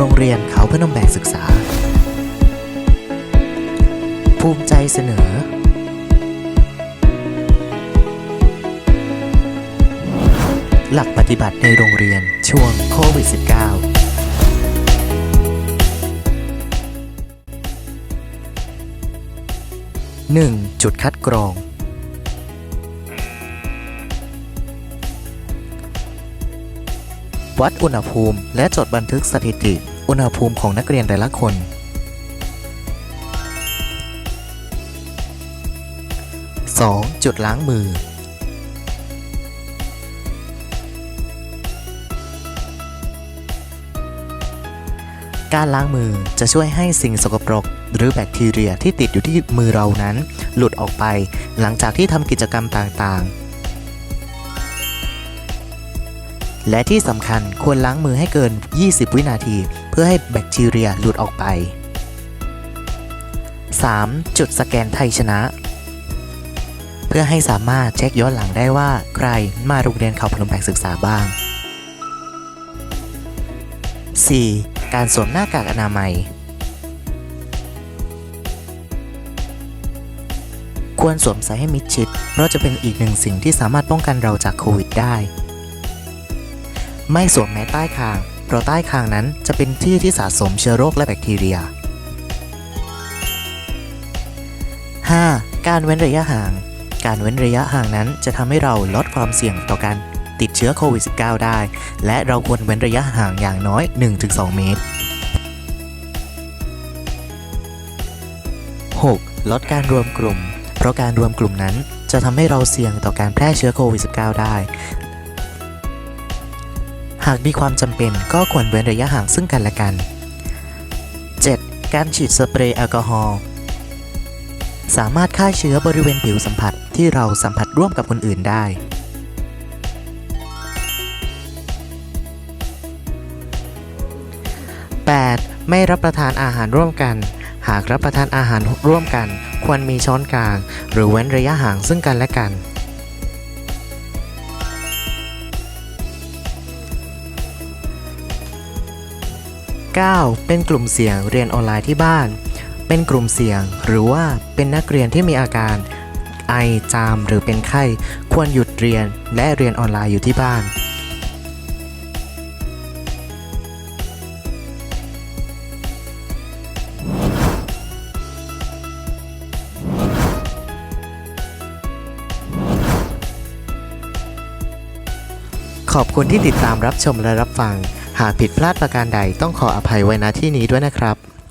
โรงเรียนเขาพนมแบกศึกษา ภูมิใจเสนอ หลักปฏิบัติในโรงเรียนช่วงโควิด -19 1. จุดคัดกรอง วัดอุณหภูมิ และจดบันทึกสถิติ อุณหภูมิของนักเรียนแต่ละคน 2. จุดล้างมือ การล้างมือจะช่วยให้สิ่งสกปรก หรือแบคทีเรียที่ติดอยู่ที่มือเรานั้น หลุดออกไป หลังจากที่ทำกิจกรรมต่างๆ และที่สำคัญควรล้างมือให้เกิน 20 วินาที เพื่อให้แบคทีเรียหลุดออกไป 3. จุดสแกนไทยชนะ เพื่อให้สามารถเช็คย้อนหลังได้ว่าใครมาโรงเรียนเขาพนมแบกศึกษาบ้าง 4. การสวมหน้ากากอนามัย ควรสวมใส่ให้มิดชิด เพราะจะเป็นอีกหนึ่งสิ่งที่สามารถป้องกันเราจากโควิดได้ ไม่สวมแม้ใต้คาง เพราะใต้คางนั้นจะเป็นที่ที่สะสมเชื้อโรคและแบคทีเรีย 5. การเว้นระยะห่าง การเว้นระยะห่างนั้นจะทำให้เราลดความเสี่ยงต่อการติดเชื้อโควิด -19 ได้ และเราควรเว้นระยะห่างอย่างน้อย 1-2 เมตร 6. ลดการรวมกลุ่ม เพราะการรวมกลุ่มนั้นจะทำให้เราเสี่ยงต่อการแพร่เชื้อโควิด -19 ได้ หากมีความจำเป็นก็ควรเว้นระยะห่างซึ่งกันและกัน 7. การฉีดสเปรย์แอลกอฮอล์สามารถฆ่าเชื้อบริเวณผิวสัมผัสที่เราสัมผัสร่วมกับคนอื่นได้ 8. ไม่รับประทานอาหารร่วมกัน หากรับประทานอาหารร่วมกัน ควรมีช้อนกลาง หรือเว้นระยะห่างซึ่งกันและกัน 9. เป็นกลุ่มเสี่ยงเรียนออนไลน์ที่บ้าน เป็นกลุ่มเสี่ยงหรือว่าเป็นนักเรียนที่มีอาการไอจามหรือเป็นไข้ ควรหยุดเรียนและเรียนออนไลน์อยู่ที่บ้าน ขอบคุณที่ติดตามรับชมและรับฟัง หากผิดพลาดประการใดต้องขออภัยไว้ณที่นี้ด้วยนะครับ